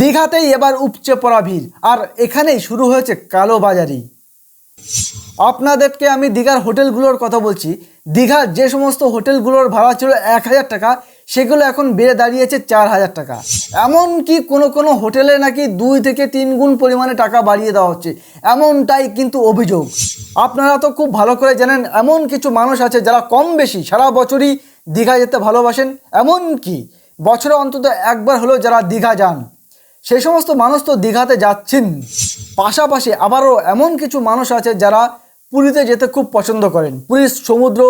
দীঘাতেই এবার উপচে পড়া ভিড়। আর এখানেই শুরু হয়েছে কালোবাজারি আপনাদেরকে আমি দীঘার হোটেলগুলোর কথা বলছি। দীঘার যে সমস্ত হোটেলগুলোর ভাড়া ছিল এক হাজার টাকা, সেগুলো এখন বেড়ে দাঁড়িয়েছে চার হাজার টাকা। এমনকি কোনো কোনো হোটেলে নাকি দুই থেকে তিন গুণ পরিমাণে টাকা বাড়িয়ে দেওয়া হচ্ছে। এমনটাই কিন্তু অভিযোগ। আপনারা তো খুব ভালো করে জানেন, এমন কিছু মানুষ আছে যারা কম বেশি সারা বছরই দীঘা যেতে ভালোবাসেন। এমন কি বছরে অন্তত একবার হলেও যারা দীঘা যান সেই সমস্ত মানুষ তো দীঘাতে যাচ্ছেন। পাশাপাশি আবারও এমন কিছু মানুষ আছে যারা পুরীতে যেতে খুব পছন্দ করেন। পুরীর সমুদ্র,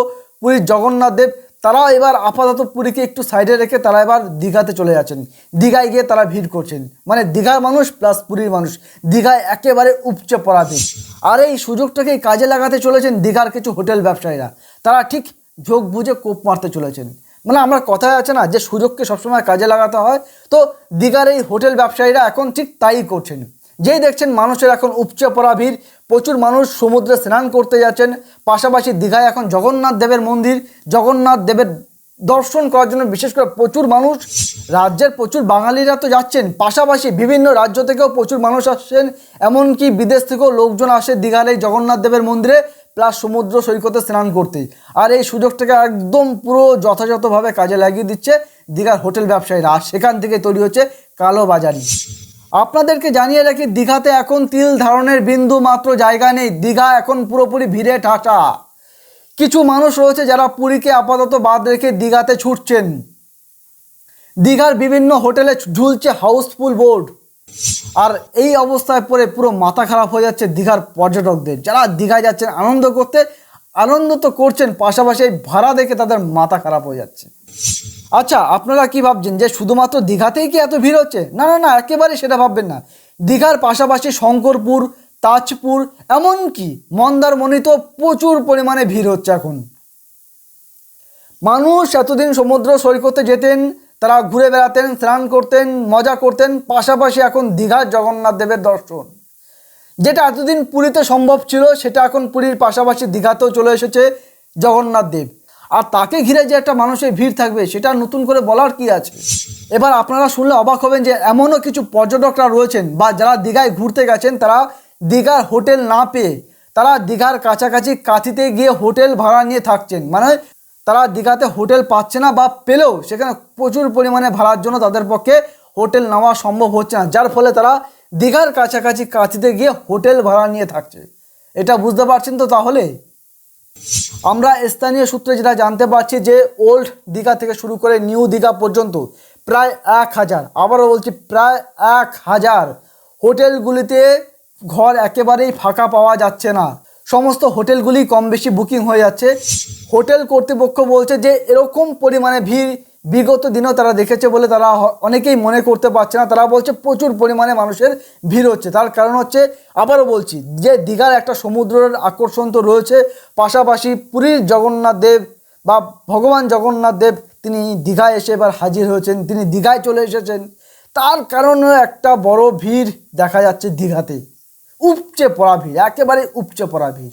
পুরীর জগন্নাথ দেব, তারা এবার আপাতত পুরীকে একটু সাইডে রেখে তারা এবার দীঘাতে চলে যাচ্ছেন। দীঘায় গিয়ে তারা ভিড় করছেন। মানে দীঘার মানুষ প্লাস পুরীর মানুষ। দীঘায় একেবারে উপচে পড়া ভিড় আর এই সুযোগটাকেই কাজে লাগাতে চলেছেন দীঘার কিছু হোটেল ব্যবসায়ীরা। তারা ঠিক ঝোঁক বুঝে কোপ মারতে চলেছেন। মানে আমার কথায় আছে না যে সুযোগকে সবসময় কাজে লাগাতে হয়। তো দীঘার এই হোটেল ব্যবসায়ীরা এখন ঠিক তাই করছেন। যেই দেখছেন মানুষের এখন উপচে পড়া ভিড়, প্রচুর মানুষ সমুদ্রে স্নান করতে যাচ্ছেন। পাশাপাশি দীঘায় এখন জগন্নাথ দেবের মন্দির, জগন্নাথ দেবের দর্শন করার জন্য বিশেষ করে প্রচুর মানুষ, রাজ্যের প্রচুর বাঙালিরা তো যাচ্ছেন। পাশাপাশি বিভিন্ন রাজ্য থেকেও প্রচুর মানুষ আসছেন। এমনকি বিদেশ থেকেও লোকজন আসে দীঘার এই জগন্নাথ দেবের মন্দিরে। প্লাস সমুদ্র সৈকতে স্নান করতে। আর এই সুযোগটাকে একদম পুরো যথাযথভাবে কাজে লাগিয়ে দিচ্ছে দীঘার হোটেল ব্যবসায়ীরা। আর সেখান থেকে তৈরি হচ্ছে কালোবাজারি আপনাদেরকে জানিয়ে রাখি, দীঘাতে এখন তিল ধারণের বিন্দু মাত্র জায়গা নেই। দীঘা এখন পুরোপুরি ভিড়ে ঠাটা। কিছু মানুষ রয়েছে যারা পুরীকে আপাতত বাদ রেখে দীঘাতে ছুটছেন। দীঘার বিভিন্ন হোটেলে ঝুলছে হাউসফুল বোর্ড। আর এই অবস্থায় পরে পুরো মাথা খারাপ হয়ে যাচ্ছে দীঘার পর্যটকদের। যারা দীঘায় যাচ্ছেন, আনন্দ করতে, আনন্দ তো করছেন, পাশাপাশি ভাড়া দেখে তাদের মাথা খারাপ হয়ে যাচ্ছে। আচ্ছা আপনারা কি ভাবছেন যে শুধুমাত্র দীঘাতেই কি এত ভিড় হচ্ছে? না না না একেবারে সেটা ভাববেন না। দীঘার পাশাপাশি শঙ্করপুর, তাজপুর, এমনকি মন্দারমণিতেও প্রচুর পরিমাণে ভিড় হচ্ছে এখন। মানুষ এতদিন সমুদ্র সৈকতে যেতেন তারা ঘুরে বেড়াতেন, স্নান করতেন, মজা করতেন, পাশাপাশি এখন দীঘার জগন্নাথ দেবের দর্শন। যেটা এতদিন পুরীতে সম্ভব ছিল, সেটা এখন পুরীর পাশাপাশি দীঘাতেও চলে এসেছে জগন্নাথ দেব। আর তাকে ঘিরে যে একটা মানুষের ভিড় থাকবে, সেটা নতুন করে বলার কি আছে? এবার আপনারা শুনলে অবাক হবেন যে এমনও কিছু পর্যটকরা রয়েছেন বা যারা দীঘায় ঘুরতে গেছেন, তারা দীঘার হোটেল না পেয়ে, তারা দীঘার কাছাকাছি কাঁথিতে গিয়ে হোটেল ভাড়া নিয়ে থাকছেন। মানে তারা দীঘাতে হোটেল পাচ্ছে না বা পেলেও সেখানে প্রচুর পরিমাণে ভাড়ার জন্য তাদের পক্ষে হোটেল নেওয়া সম্ভব হচ্ছে না। যার ফলে তারা দীঘার কাছাকাছি কাঁথিতে গিয়ে হোটেল ভাড়া নিয়ে থাকছে। এটা বুঝতে পারছেন তো তাহলে? আমরা স্থানীয় সূত্রে যেটা জানতে পারছি যে ওল্ড দীঘা থেকে শুরু করে নিউ দীঘা পর্যন্ত প্রায় এক হাজার, আবারও বলছি প্রায় এক হাজার হোটেলগুলিতে ঘর একেবারেই ফাঁকা পাওয়া যাচ্ছে না। সমস্ত হোটেলগুলি কম বেশি বুকিং হয়ে যাচ্ছে। হোটেল কর্তৃপক্ষ বলছে যে, এরকম পরিমাণে ভিড় বিগত দিনেও তারা দেখেছে বলে তারা অনেকেই মনে করতে পারছে না। তারা বলছে প্রচুর পরিমাণে মানুষের ভিড় হচ্ছে। তার কারণ হচ্ছে, আবারও বলছি, যে দীঘার একটা সমুদ্রের আকর্ষণ তো রয়েছে। পাশাপাশি পুরীর জগন্নাথ দেব বা ভগবান জগন্নাথ দেব, তিনি দীঘায় এসে এবার হাজির হয়েছেন, তিনি দীঘায় চলে এসেছেন। তার কারণে একটা বড় ভিড় দেখা যাচ্ছে দীঘাতে। উপচে পড়া ভিড়, একেবারে উপচে পড়া ভিড়।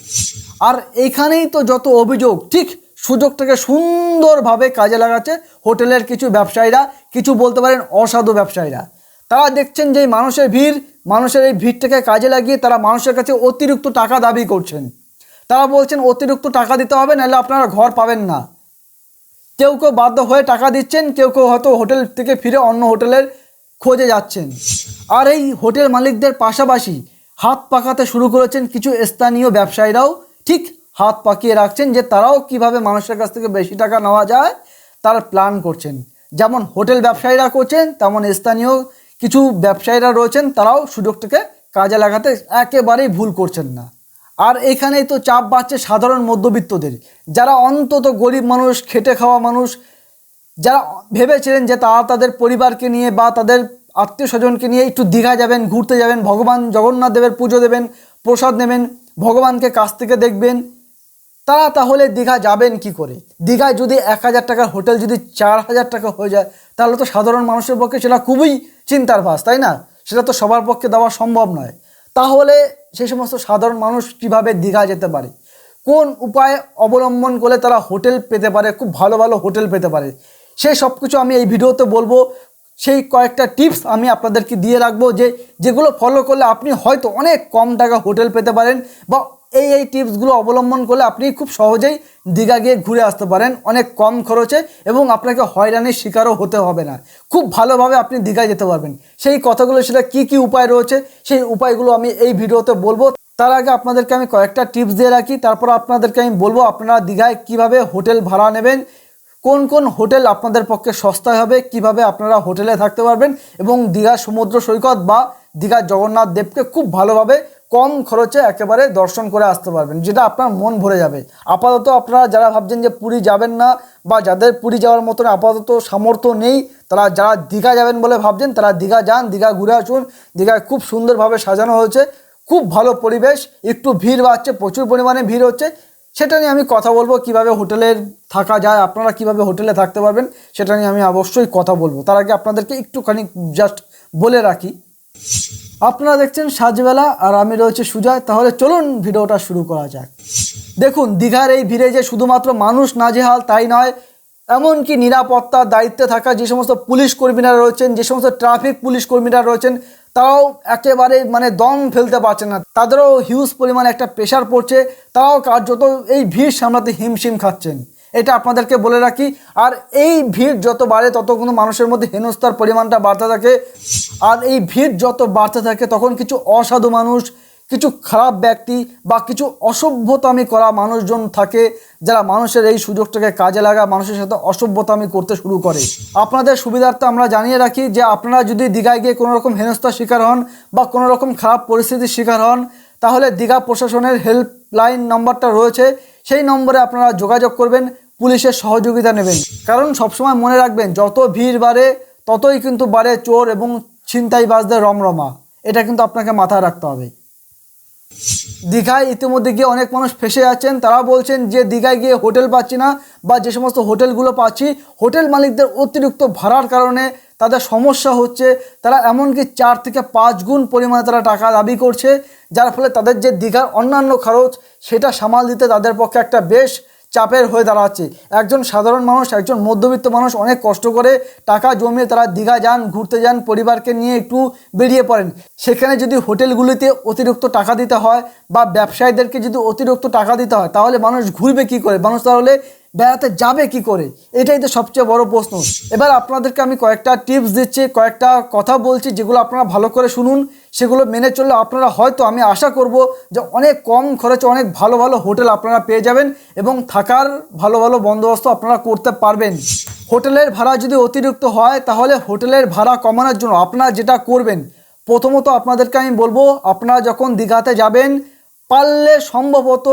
আর এইখানেই তো যত অভিযোগ, ঠিক সুযোগটাকে সুন্দরভাবে কাজে লাগাচ্ছে হোটেলের কিছু ব্যবসায়ীরা, কিছু বলতে পারেন অসাধু ব্যবসায়ীরা। তারা দেখছেন যে মানুষের ভিড়, মানুষের এই ভিড়টাকে কাজে লাগিয়ে তারা মানুষের কাছে অতিরিক্ত টাকা দাবি করছেন। তারা বলছেন, অতিরিক্ত টাকা দিতে হবে, নাহলে আপনারা ঘর পাবেন না। কেউ কেউ বাধ্য হয়ে টাকা দিচ্ছেন, কেউ কেউ হয়তো হোটেল থেকে ফিরে অন্য হোটেলের খোঁজে যাচ্ছেন। আর এই হোটেল মালিকদের পাশাপাশি হাত পাকাতে শুরু করেছেন কিছু স্থানীয় ব্যবসায়ীরাও। ঠিক হাত পাকিয়ে রাখছেন যে তারাও কীভাবে মানুষের কাছ থেকে বেশি টাকা নেওয়া যায়, তার প্ল্যান করছেন। যেমন হোটেল ব্যবসায়ীরা করছেন, তেমন স্থানীয় কিছু ব্যবসায়ীরা রয়েছেন, তারাও সুযোগটাকে কাজে লাগাতে একেবারেই ভুল করছেন না। আর এখানেই তো চাপ বাড়ছে সাধারণ মধ্যবিত্তদের। যারা অন্তত গরিব মানুষ, খেটে খাওয়া মানুষ, যারা ভেবেছিলেন যে তারা তাদের পরিবারকে নিয়ে বা তাদের আত্মীয় স্বজনকে নিয়ে একটু দীঘা যাবেন, ঘুরতে যাবেন, ভগবান জগন্নাথ দেবের পুজো দেবেন, প্রসাদ নেবেন, ভগবানকে কাছ থেকে দেখবেন, তারা তাহলে দীঘা যাবেন কি করে? দীঘায় যদি এক হাজার টাকার হোটেল যদি চার হাজার টাকা হয়ে যায়, তাহলে তো সাধারণ মানুষের পক্ষে সেটা খুবই চিন্তার ভাস, তাই না? সেটা তো সবার পক্ষে দেওয়া সম্ভব নয়। তাহলে সেই সমস্ত সাধারণ মানুষ কীভাবে দীঘা যেতে পারে? কোন উপায় অবলম্বন করলে তারা হোটেল পেতে পারে? খুব ভালো ভালো হোটেল পেতে পারে। সেই সব কিছু আমি এই ভিডিওতে বলব। সেই কয়েকটা টিপস আমি আপনাদেরকে দিয়ে রাখব যে যেগুলো ফলো করলে আপনি হয়তো অনেক কম টাকা হোটেল পেতে পারেন বা এই এই টিপসগুলো অবলম্বন করলে আপনি খুব সহজেই দীঘা গিয়ে ঘুরে আসতে পারেন অনেক কম খরচে এবং আপনাকে হয়রানির শিকারও হতে হবে না। খুব ভালোভাবে আপনি দীঘায় যেতে পারবেন। সেই কথাগুলো সেটা কি কি উপায় রয়েছে সেই উপায়গুলো আমি এই ভিডিওতে বলব। তার আগে আপনাদেরকে আমি কয়েকটা টিপস দিয়ে রাখি। তারপর আপনাদেরকে আমি বলব আপনারা দীঘায় কীভাবে হোটেল ভাড়া নেবেন কোন কোন হোটেল আপনাদের পক্ষে সস্তায় হবে, কীভাবে আপনারা হোটেলে থাকতে পারবেন এবং দীঘা সমুদ্র সৈকত বা দীঘা জগন্নাথ দেবকে খুব ভালোভাবে কম খরচে একেবারে দর্শন করে আসতে পারবেন, যেটা আপনার মন ভরে যাবে। আপাতত আপনারা যারা ভাবছেন যে পুরী যাবেন না বা যাদের পুরী যাওয়ার মতন আপাতত সামর্থ্য নেই, তারা যারা দীঘা যাবেন বলে ভাবছেন, তারা দীঘা যান, দীঘা ঘুরে আসুন। দীঘায় খুব সুন্দরভাবে সাজানো হয়েছে, খুব ভালো পরিবেশ, একটু ভিড় বাড়ছে, প্রচুর পরিমাণে ভিড় হচ্ছে। সেটা নিয়ে আমি কথা বলব, কীভাবে হোটেলের থাকা যায়, আপনারা কীভাবে হোটেলে থাকতে পারবেন, সেটা নিয়ে আমি অবশ্যই কথা বলব। তার আগে আপনাদেরকে একটুখানি জাস্ট বলে রাখি। আপনারা দেখছেন সাজবেলা, আর আমি রয়েছে সুজয়। তাহলে চলুন ভিডিওটা শুরু করা যাক। দেখুন, দীঘার এই ভিড়ে যে শুধুমাত্র মানুষ নাজেহাল, তাই নয় এমনকি নিরাপত্তার দায়িত্বে থাকা যে সমস্ত পুলিশ কর্মীরা রয়েছেন, যে সমস্ত ট্রাফিক পুলিশ কর্মীরা রয়েছেন, তারাও একেবারে মানে দম ফেলতে পারছে না। তাদেরও হিউজ পরিমাণে একটা প্রেশার পড়ছে, তারাও কার্যত এই ভিড় সামলাতে হিমশিম খাচ্ছেন। এটা আপনাদেরকে বলে রাখি। আর এই ভিড় যত বাড়ে, তত কোনো মানুষের মধ্যে হেনস্থার পরিমাণটা বাড়তে থাকে। আর এই ভিড় যত বাড়তে থাকে, তখন কিছু অসাধু মানুষ কিছু খারাপ ব্যক্তি বা কিছু অসভ্যতামি করা মানুষজন থাকে যারা মানুষের এই সুযোগটাকে কাজে লাগা মানুষের সাথে অসভ্যতামি করতে শুরু করে। আপনাদের সুবিধার্থে আমরা জানিয়ে রাখি যে আপনারা যদি দীঘায় গিয়ে কোনো রকম হেনস্থার শিকার হন বা কোনো রকম খারাপ পরিস্থিতির শিকার হন, তাহলে দীঘা প্রশাসনের হেল্পলাইন নম্বরটা রয়েছে। সেই নম্বরে আপনারা যোগাযোগ করবেন, পুলিশের সহযোগিতা নেবেন। কারণ সবসময় মনে রাখবেন, যত ভিড় বাড়ে, ততই কিন্তু বাড়ে চোর এবং ছিনতাইবাজদের রমরমা। এটা কিন্তু আপনাকে মাথায় রাখতে হবে। দীঘায় ইতিমধ্যে গিয়ে অনেক মানুষ ফেসে যাচ্ছেন তারা বলছেন যে দীঘায় গিয়ে হোটেল পাচ্ছি না বা যে সমস্ত হোটেলগুলো পাচ্ছি, হোটেল মালিকদের অতিরিক্ত ভাড়ার কারণে তাদের সমস্যা হচ্ছে। তারা এমনকি চার থেকে পাঁচ গুণ পরিমাণে তারা টাকা দাবি করছে, যার ফলে তাদের যে দীঘার অন্যান্য খরচ, সেটা সামাল দিতে তাদের পক্ষে একটা বেশ চাপের হয়ে দাঁড়াচ্ছে। একজন সাধারণ মানুষ, একজন মধ্যবিত্ত মানুষ অনেক কষ্ট করে টাকা জমিয়ে তারা দীঘা যান, ঘুরতে যান, পরিবারকে নিয়ে একটু বেরিয়ে পড়েন। সেখানে যদি হোটেলগুলিতে অতিরিক্ত টাকা দিতে হয় বা ব্যবসায়ীদেরকে যদি অতিরিক্ত টাকা দিতে হয়, তাহলে মানুষ ঘুরবে কি করে? মানুষ তাহলে বেড়াতে যাবে কি করে? এটাই তো সবচেয়ে বড় প্রশ্ন। এবার আপনাদেরকে আমি কয়েকটা টিপস দিচ্ছি, কয়েকটা কথা বলছি, যেগুলো আপনারা ভালো করে শুনুন। সেগুলো মেনে চললে আপনারা হয়তো, আমি আশা করব যে অনেক কম খরচে অনেক ভালো ভালো হোটেল আপনারা পেয়ে যাবেন এবং থাকার ভালো ভালো বন্দোবস্ত আপনারা করতে পারবেন। হোটেলের ভাড়া যদি অতিরিক্ত হয়, তাহলে হোটেলের ভাড়া কমানোর জন্য আপনারা যেটা করবেন, প্রথমত আপনাদেরকে আমি বলব, আপনারা যখন দীঘাতে যাবেন, পারলে সম্ভবত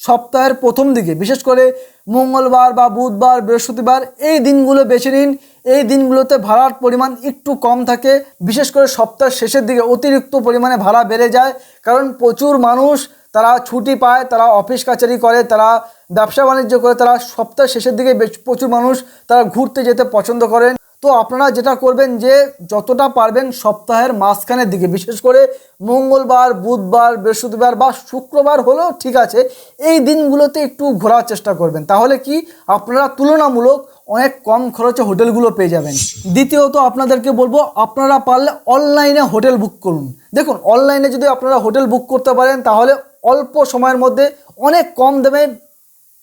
সপ্তাহের প্রথম দিকে, বিশেষ করে মঙ্গলবার বা বুধবার, বৃহস্পতিবার, এই দিনগুলো বেছে নিন। এই দিনগুলোতে ভাড়ার পরিমাণ একটু কম থাকে। বিশেষ করে সপ্তাহের শেষের দিকে অতিরিক্ত পরিমাণে ভাড়া বেড়ে যায়। কারণ প্রচুর মানুষ, তারা ছুটি পায়, তারা অফিস কাচারি করে, তারা ব্যবসা বাণিজ্য করে, তারা সপ্তাহের শেষের দিকে প্রচুর মানুষ, তারা ঘুরতে যেতে পছন্দ করেন। তো আপনারা যেটা করবেন যে যতটা পারবেন সপ্তাহের মাঝখানের দিকে, বিশেষ করে মঙ্গলবার, বুধবার, বৃহস্পতিবার বা শুক্রবার হলেও ঠিক আছে, এই দিনগুলোতে একটু ঘোরার চেষ্টা করবেন। তাহলে কি আপনারা তুলনামূলক অনেক কম খরচে হোটেলগুলো পেয়ে যাবেন। দ্বিতীয়ত আপনাদেরকে বলব, আপনারা পারলে অনলাইনে হোটেল বুক করুন। দেখুন, অনলাইনে যদি আপনারা হোটেল বুক করতে পারেন, তাহলে অল্প সময়ের মধ্যে অনেক কম দামে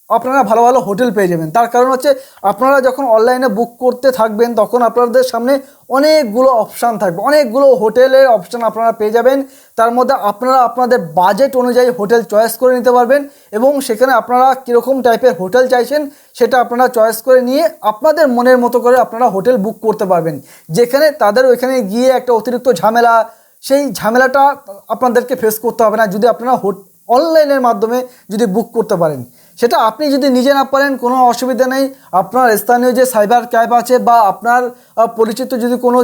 আপনারা ভালো ভালো হোটেল পেয়ে যাবেন। তার কারণ হচ্ছে আপনারা যখন অনলাইনে বুক করতে থাকবেন, তখন আপনাদের সামনে অনেকগুলো অপশান থাকবে। অনেকগুলো হোটেলের অপশান আপনারা পেয়ে যাবেন। তার মধ্যে আপনারা আপনাদের বাজেট অনুযায়ী হোটেল চয়েস করে নিতে পারবেন এবং সেখানে আপনারা কীরকম টাইপের হোটেল চাইছেন, সেটা আপনারা চয়েস করে নিয়ে আপনাদের মনের মতো করে আপনারা হোটেল বুক করতে পারবেন। যেখানে তাদের ওইখানে গিয়ে একটা অতিরিক্ত ঝামেলা, সেই ঝামেলাটা আপনাদেরকে ফেস করতে হবে না। যদি আপনারা অনলাইনের মাধ্যমে যদি বুক করতে পারেন। সেটা আপনি যদি নিজে না পারেন, কোনো অসুবিধা নেই। আপনার স্থানীয় যে সাইবার ক্যাব আছে বা আপনার পরিচিত যদি কোনো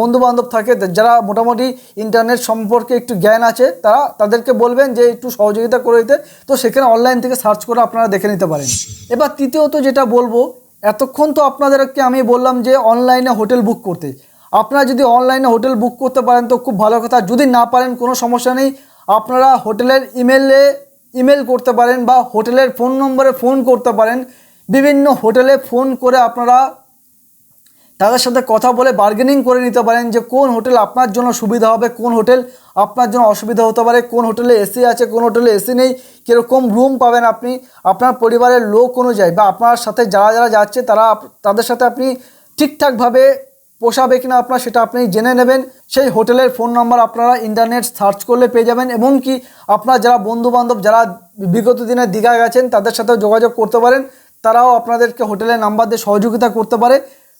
বন্ধু বান্ধব থাকে যারা মোটামুটি ইন্টারনেট সম্পর্কে একটু জ্ঞান আছে, তারা তাদেরকে বলবেন যে একটু সহযোগিতা করে দিতে। তো সেখানে অনলাইন থেকে সার্চ করে আপনারা দেখে নিতে পারেন। এবার তৃতীয়ত যেটা বলব, এতক্ষণ তো আপনাদেরকে আমি বললাম যে অনলাইনে হোটেল বুক করতে। আপনারা যদি অনলাইনে হোটেল বুক করতে পারেন, তো খুব ভালো কথা। যদি না পারেন, কোনো সমস্যা নেই। আপনারা হোটেলের ইমেলে ইমেল করতে পারেন বা হোটেলের ফোন নম্বরে ফোন করতে পারেন। বিভিন্ন হোটেলে ফোন করে আপনারা তাদের সাথে কথা বলে বার্গেনিং করে নিতে পারেন যে কোন হোটেল আপনার জন্য সুবিধা হবে, কোন হোটেল আপনার জন্য অসুবিধা হতে পারে, কোন হোটেলে এসি আছে, কোন হোটেলে এসি নেই, কীরকম রুম পাবেন আপনি, আপনার পরিবারের লোক অনুযায়ী বা আপনার সাথে যারা যারা যাচ্ছে তারা তাদের সাথে আপনি ঠিকঠাকভাবে পোষাবে কিনা আপনার সেটা আপনি জেনে নেবেন। সেই হোটেলের ফোন নাম্বার আপনারা ইন্টারনেট সার্চ করলে পেয়ে যাবেন, এমনকি আপনার যারা বন্ধু বান্ধব যারা বিগত দিনে দীঘা গেছেন, তাদের সাথেও যোগাযোগ করতে পারেন। তারাও আপনাদেরকে হোটেলের নাম্বার দিয়ে সহযোগিতা করতে পারে।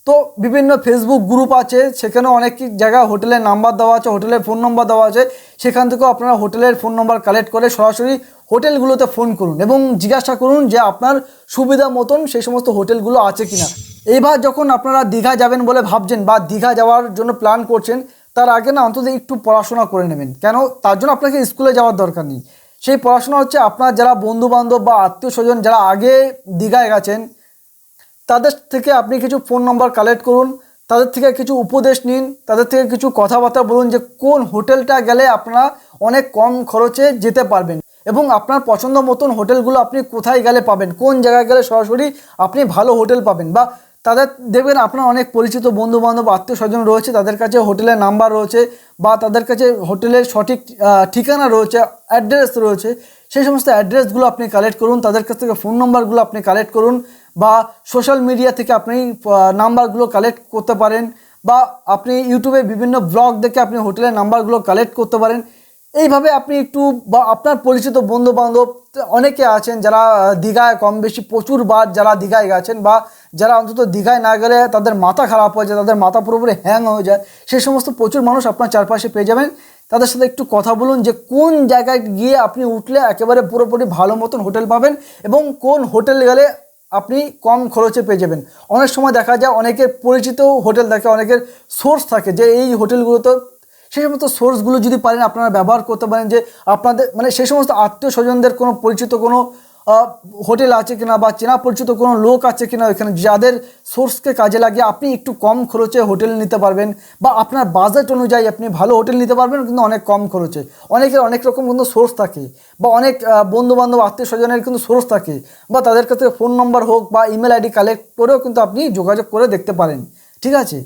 তো বিভিন্ন ফেসবুক গ্রুপ আছে, সেখানেও অনেক জায়গায় হোটেলের নাম্বার দেওয়া আছে, হোটেলের ফোন নম্বর দেওয়া আছে। সেখান থেকেও আপনারা হোটেলের ফোন নম্বর কালেক্ট করে সরাসরি হোটেলগুলোতে ফোন করুন এবং জিজ্ঞাসা করুন যে আপনার সুবিধা মতন সেই সমস্ত হোটেলগুলো আছে কিনা। এইবার যখন আপনারা দীঘা যাবেন বলে ভাবছেন বা দীঘা যাওয়ার জন্য প্ল্যান করছেন, তার আগে না অন্তত একটু পড়াশোনা করে নেবেন। কেন? তার জন্য আপনাকে স্কুলে যাওয়ার দরকার নেই। সেই পড়াশোনা হচ্ছে আপনার যারা বন্ধু বান্ধব বা আত্মীয় স্বজন যারা আগে দীঘায় গেছেন, তাদের থেকে আপনি কিছু ফোন নম্বর কালেক্ট করুন, তাদের থেকে কিছু উপদেশ নিন, তাদের থেকে কিছু কথাবার্তা বলুন যে কোন হোটেলটা গেলে আপনারা অনেক কম খরচে যেতে পারবেন। এবং আপনার পছন্দ মতন হোটেলগুলো আপনি কোথায় গেলে পাবেন, কোন জায়গায় গেলে সরাসরি আপনি ভালো হোটেল পাবেন বা তাদের, দেখবেন আপনার অনেক পরিচিত বন্ধু বান্ধব আত্মীয় স্বজন রয়েছে, তাদের কাছে হোটেলের নাম্বার রয়েছে বা তাদের কাছে হোটেলের সঠিক ঠিকানা রয়েছে, অ্যাড্রেস রয়েছে, সেই সমস্ত অ্যাড্রেসগুলো আপনি কালেক্ট করুন, তাদের কাছ থেকে ফোন নম্বরগুলো আপনি কালেক্ট করুন বা সোশ্যাল মিডিয়া থেকে আপনি নাম্বারগুলো কালেক্ট করতে পারেন বা আপনি ইউটিউবে বিভিন্ন ব্লগ দেখে আপনি হোটেলের নাম্বারগুলো কালেক্ট করতে পারেন। এইভাবে আপনি একটু বা আপনার পরিচিত বন্ধু বান্ধব অনেকে আছেন যারা দীঘায় কম বেশি প্রচুর বার যারা দীঘায় গেছেন বা যারা অন্তত দীঘায় না গেলে তাদের মাথা খারাপ হয়ে যায়, তাদের মাথা পুরোপুরি হ্যাং হয়ে যায় সেই সমস্ত প্রচুর মানুষ আপনার চারপাশে পেয়ে যাবেন। তাদের সাথে একটু কথা বলুন যে কোন জায়গায় গিয়ে আপনি উঠলে একেবারে পুরোপুরি ভালো মতন হোটেল পাবেন এবং কোন হোটেল গেলে আপনি কম খরচে পেয়ে যাবেন। অনেক সময় দেখা যায় অনেকের পরিচিত হোটেল থাকে, অনেকের সোর্স থাকে যে এই হোটেলগুলোতে সেই সমস্ত সোর্সগুলো যদি পারেন, আপনারা ব্যবহার করতে পারেন যে আপনাদের মানে সেই সমস্ত আত্মীয় স্বজনদের কোনো পরিচিত কোনো হোটেল আছে কিনা বা চেনা পরিচিত কোনো লোক আছে কিনা এখানে যাদের সোর্সকে কাজে লাগিয়ে আপনি একটু কম খরচে হোটেল নিতে পারবেন বা আপনার বাজেট অনুযায়ী আপনি ভালো হোটেল নিতে পারবেন, কিন্তু অনেক কম খরচে। অনেকের অনেক রকম কিন্তু সোর্স থাকে বা অনেক বন্ধু বান্ধব আত্মীয় স্বজনের কিন্তু সোর্স থাকে বা তাদের কাছে ফোন নম্বর হোক বা ইমেল আইডি কালেক্ট করেও কিন্তু আপনি যোগাযোগ করে দেখতে পারেন। ঠিক আছে?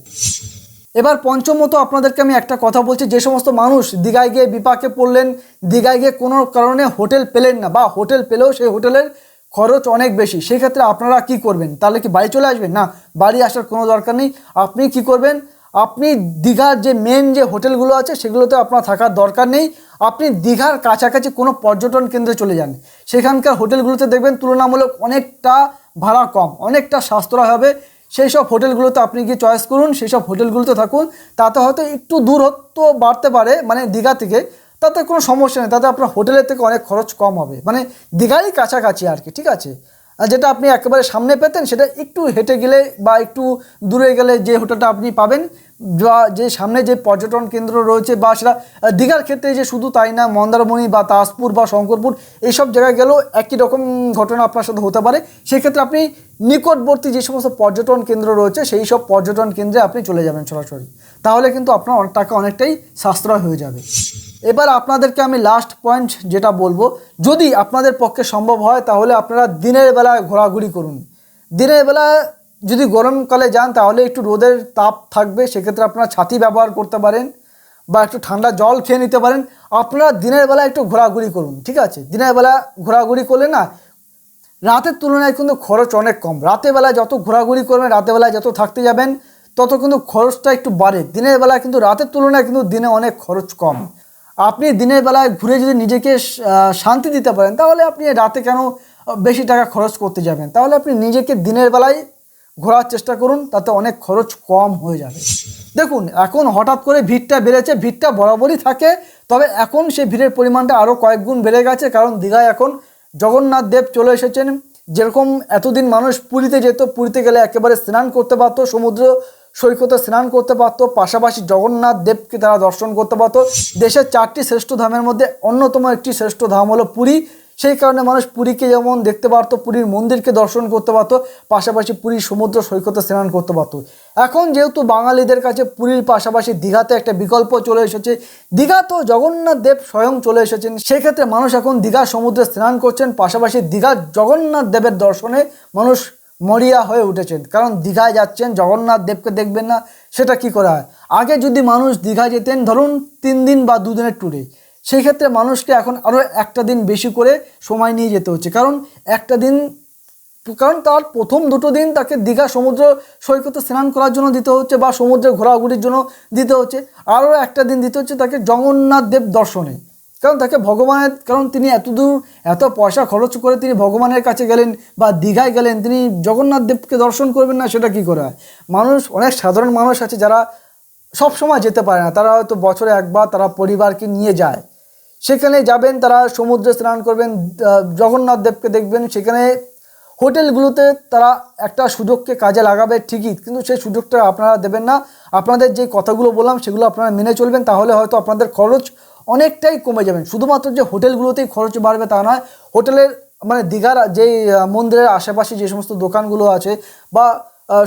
এবার পঞ্চমত আপনাদেরকে আমি একটা কথা বলছি, যে সমস্ত মানুষ দীঘায় গিয়ে বিপাকে পড়লেন, দীঘায় গিয়ে কোনো কারণে হোটেল পেলেন না বা হোটেল পেলেও সেই হোটেলের খরচ অনেক বেশি সেই ক্ষেত্রে আপনারা কি করবেন? তাহলে কি বাড়ি চলে আসবেন? না, বাড়ি আসার কোনো দরকার নেই। আপনি কি করবেন? আপনি দীঘার যে মেন যে হোটেলগুলো আছে, সেগুলোতে আপনার থাকার দরকার নেই। আপনি দীঘার কাছাকাছি কোনো পর্যটন কেন্দ্রে চলে যান। সেখানকার হোটেলগুলোতে দেখবেন তুলনামূলক অনেকটা ভাড়া কম, অনেকটা সাশ্রয় হবে। সেই সব হোটেলগুলোতে আপনি গিয়ে চয়েস করুন সেই সব হোটেলগুলোতে থাকুন, তাতে হয়তো একটু দূরত্ব বাড়তে পারে মানে দীঘা থেকে, তাতে কোনো সমস্যা নেই, তাতে আপনার হোটেলের থেকে অনেক খরচ কম হবে মানে দীঘারই কাছাকাছি আর কি, ঠিক আছে? যেটা আপনি একেবারে সামনে পেতেন, সেটা একটু হেঁটে গেলে বা একটু দূরে গেলে যে হোটেলটা আপনি পাবেন বা যে সামনে যে পর্যটন কেন্দ্র রয়েছে বা সেটা দীঘার ক্ষেত্রে যে শুধু তাই না, মন্দারমণি বা তাজপুর বা শঙ্করপুর, এইসব জায়গায় গেলেও একই রকম ঘটনা আপনার সাথে হতে পারে। সেক্ষেত্রে আপনি নিকটবর্তী যে সমস্ত পর্যটন কেন্দ্র রয়েছে, সেই সব পর্যটন কেন্দ্রে আপনি চলে যাবেন সরাসরি। তাহলে কিন্তু আপনার অনেক টাকা অনেকটাই সাশ্রয় হয়ে যাবে। এবার আপনাদেরকে আমি লাস্ট পয়েন্ট যেটা বলব, যদি আপনাদের পক্ষে সম্ভব হয়, তাহলে আপনারা দিনের বেলা ঘোরাঘুরি করুন। দিনের বেলা যদি গরমকালে যান, তাহলে একটু রোদের তাপ থাকবে। সেক্ষেত্রে আপনারা ছাতি ব্যবহার করতে পারেন বা একটু ঠান্ডা জল খেয়ে নিতে পারেন। আপনারা দিনের বেলা একটু ঘোরাঘুরি করুন, ঠিক আছে? দিনের বেলা ঘোরাঘুরি করলে না, রাতের তুলনায় কিন্তু খরচ অনেক কম। রাতের বেলায় যত ঘোরাঘুরি করবেন রাতের যত থাকতে যাবেন, তত কিন্তু খরচটা একটু বাড়ে। দিনের বেলায় কিন্তু, রাতের তুলনায় কিন্তু দিনে অনেক খরচ কম। আপনি দিনের বেলায় ঘুরে যদি নিজেকে শান্তি দিতে পারেন, তাহলে আপনি রাতে কেন বেশি টাকা খরচ করতে যাবেন? তাহলে আপনি নিজেকে দিনের বেলায় ঘোরার চেষ্টা করুন, তাতে অনেক খরচ কম হয়ে যাবে। দেখুন, এখন হঠাৎ করে ভিড়টা বেড়েছে, ভিড়টা বরাবরই থাকে, তবে এখন সেই ভিড়ের পরিমাণটা আরও কয়েক গুণ বেড়ে গেছে, কারণ দীঘায় এখন জগন্নাথ দেব চলে এসেছেন। যেরকম এতদিন মানুষ পুরীতে যেত, পুরীতে গেলে একেবারে স্নান করতে পারতো, সমুদ্র সৈকতে স্নান করতে পারতো, পাশাপাশি জগন্নাথ দেবকে তারা দর্শন করতে পারতো। দেশের চারটি শ্রেষ্ঠ ধামের মধ্যে অন্যতম একটি শ্রেষ্ঠ ধাম হলো পুরী। সেই কারণে মানুষ পুরীকে যেমন দেখতে পারতো, পুরীর মন্দিরকে দর্শন করতে পারতো, পাশাপাশি পুরীর সমুদ্র সৈকতে স্নান করতে পারতো। এখন যেহেতু বাঙালিদের কাছে পুরীর পাশাপাশি দীঘাতে একটা বিকল্প চলে এসেছে দীঘা তো জগন্নাথ দেব স্বয়ং চলে এসেছেন। সেক্ষেত্রে মানুষ এখন দীঘা সমুদ্রে স্নান করছেন, পাশাপাশি দীঘার জগন্নাথ দেবের দর্শনে মানুষ মরিয়া হয়ে উঠেছেন। কারণ দীঘায় যাচ্ছেন, জগন্নাথ দেবকে দেখবেন না, সেটা কি করা হয়? আগে যদি মানুষ দীঘা যেতেন, ধরুন তিন দিন বা দুদিনের ট্যুরে সেই ক্ষেত্রে মানুষকে এখন আরও একটা দিন বেশি করে সময় নিয়ে যেতে হচ্ছে। কারণ একটা দিন, কারণ তার প্রথম দুটো দিন তাকে দীঘা সমুদ্র সৈকতে স্নান করার জন্য দিতে হচ্ছে বা সমুদ্রে ঘোরাঘুরির জন্য দিতে হচ্ছে। আরও একটা দিন দিতে হচ্ছে তাকে জগন্নাথ দেব দর্শনে। কারণ তাকে ভগবানের, কারণ তিনি এত দূর এত পয়সা খরচ করে তিনি ভগবানের কাছে গেলেন বা দীঘায় গেলেন, তিনি জগন্নাথ দেবকে দর্শন করবেন না, সেটা কি করে মানুষ, অনেক সাধারণ মানুষ আছে যারা সব সময় যেতে পারে না। তারা হয়তো বছরে একবার তারা পরিবারকে নিয়ে যায়। সেখানে যাবেন, তারা সমুদ্রে স্নান করবেন জগন্নাথ দেবকে দেখবেন। সেখানে হোটেলগুলোতে তারা একটা সুযোগকে কাজে লাগাবে, ঠিকই। কিন্তু সেই সুযোগটা আপনারা দেবেন না। আপনাদের যে কথাগুলো বললাম, সেগুলো আপনারা মেনে চলবেন। তাহলে হয়তো আপনাদের খরচ অনেকটাই কমে যাবেন। শুধুমাত্র যে হোটেলগুলোতেই খরচ বাড়বে তা নয়, হোটেলের মানে দীঘার যেই মন্দিরের আশেপাশে যে সমস্ত দোকানগুলো আছে বা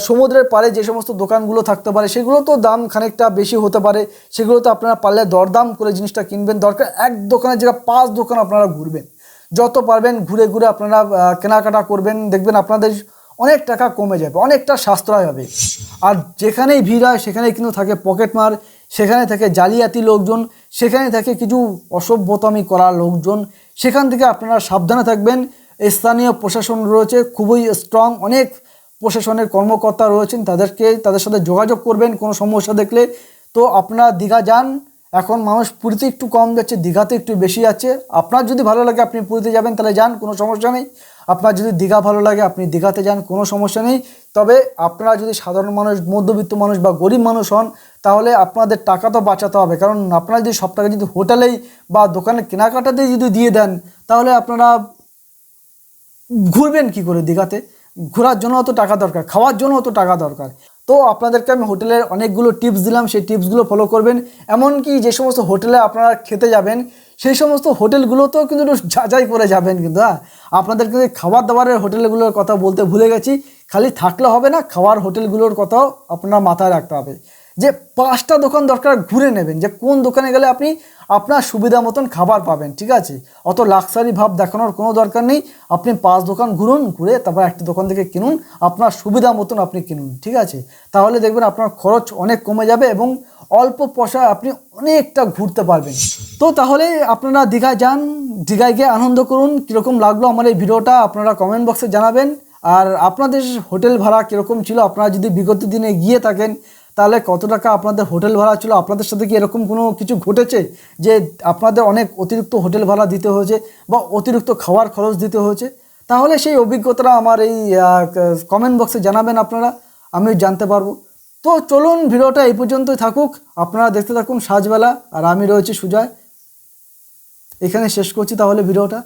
সমুদ্রের পাড়ে যে সমস্ত দোকানগুলো থাকতে পারে, সেগুলো তো দাম খানিকটা বেশি হতে পারে। সেগুলো তো আপনারা পারলে দরদাম করে জিনিসটা কিনবেন। দরকার এক দোকানের জায়গায় পাঁচ দোকান আপনারা ঘুরবেন। যত পারবেন ঘুরে ঘুরে আপনারা কেনাকাটা করবেন। দেখবেন আপনাদের অনেক টাকা কমে যাবে, অনেকটা সাশ্রয় হবে। আর যেখানেই ভিড় হয়, সেখানেই কিন্তু থাকে পকেটমার সেখানে থাকে জালিয়াতি লোকজন, সেখানে থাকে কিছু অসভ্যতামি করা লোকজন। সেখান থেকে আপনারা সাবধানে থাকবেন। স্থানীয় প্রশাসন রয়েছে, খুবই স্ট্রং অনেক প্রশাসনের কর্মকর্তা রয়েছেন, তাদেরকে, তাদের সাথে যোগাযোগ করবেন কোনো সমস্যা দেখলে। তো আপনারা দীঘা যান, এখন মানুষ পুরীতে একটু কম যাচ্ছে, দীঘাতে একটু বেশি যাচ্ছে। আপনার যদি ভালো লাগে আপনি পুরীতে যাবেন, তাহলে যান, কোনো সমস্যা নেই। আপনার যদি দীঘা ভালো লাগে, আপনি দীঘাতে যান, কোনো সমস্যা নেই। তবে আপনারা যদি সাধারণ মানুষ, মধ্যবিত্ত মানুষ বা গরিব মানুষ হন, তাহলে আপনাদের টাকা তো বাঁচাতে হবে। কারণ আপনারা যদি সব টাকা যদি হোটেলেই বা দোকানে কেনাকাটাতেই যদি দিয়ে দেন, তাহলে আপনারা ঘুরবেন কি করে দীঘাতে? ঘোরার জন্য অত টাকা দরকার, খাওয়ার জন্য অত টাকা দরকার। তো আপনাদেরকে আমি হোটেলের অনেকগুলো টিপস দিলাম, সেই টিপসগুলো ফলো করবেন। এমনকি যে সমস্ত হোটেলে আপনারা খেতে যাবেন, সেই সমস্ত হোটেলগুলোতেও কিন্তু একটু যাচাই করে যাবেন কিন্তু হ্যাঁ? আপনাদের কিন্তু খাবার দাবারের হোটেলগুলোর কথা বলতে ভুলে গেছি, খালি থাকলে হবে না, খাওয়ার হোটেলগুলোর কথাও আপনার মাথায় রাখতে হবে। যে পাঁচটা দোকান দরকার ঘুরে নেবেন, যে কোন দোকানে গেলে আপনি আপনার সুবিধা মতন খাবার পাবেন, ঠিক আছে? অত লাক্সারি ভাব দেখানোর কোনো দরকার নেই। আপনি পাঁচ দোকান ঘুরুন, ঘুরে তারপর একটা দোকান থেকে কিনুন, আপনার সুবিধা মতন আপনি কিনুন, ঠিক আছে? তাহলে দেখবেন আপনার খরচ অনেক কমে যাবে এবং অল্প পয়সায় আপনি অনেকটা ঘুরতে পারবেন। তো তাহলে আপনারা দীঘায় যান, দীঘায় গিয়ে আনন্দ করুন, কীরকম লাগল আমার এই ভিডিওটা আপনারা কমেন্ট বক্সে জানাবেন। আর আপনাদের হোটেল ভাড়া কীরকম ছিল, আপনারা যদি বিগত দিনে গিয়ে থাকেন তাহলে কত টাকা আপনাদের হোটেল ভাড়া ছিল? আপনাদের সাথে কি এরকম কোনো কিছু ঘটেছে যে আপনাদের অনেক অতিরিক্ত হোটেল ভাড়া দিতে হয়েছে বা অতিরিক্ত খাওয়ার খরচ দিতে হয়েছে? তাহলে সেই অভিজ্ঞতাটা আমার এই কমেন্ট বক্সে জানাবেন আপনারা, আমি জানতে পারব। তো চলুন ভিডিওটা এই পর্যন্তই থাকুক। আপনারা দেখতে থাকুন সাজবেলা, আর আমি রয়েছি সুজয়। এখানে শেষ করছি তাহলে ভিডিওটা।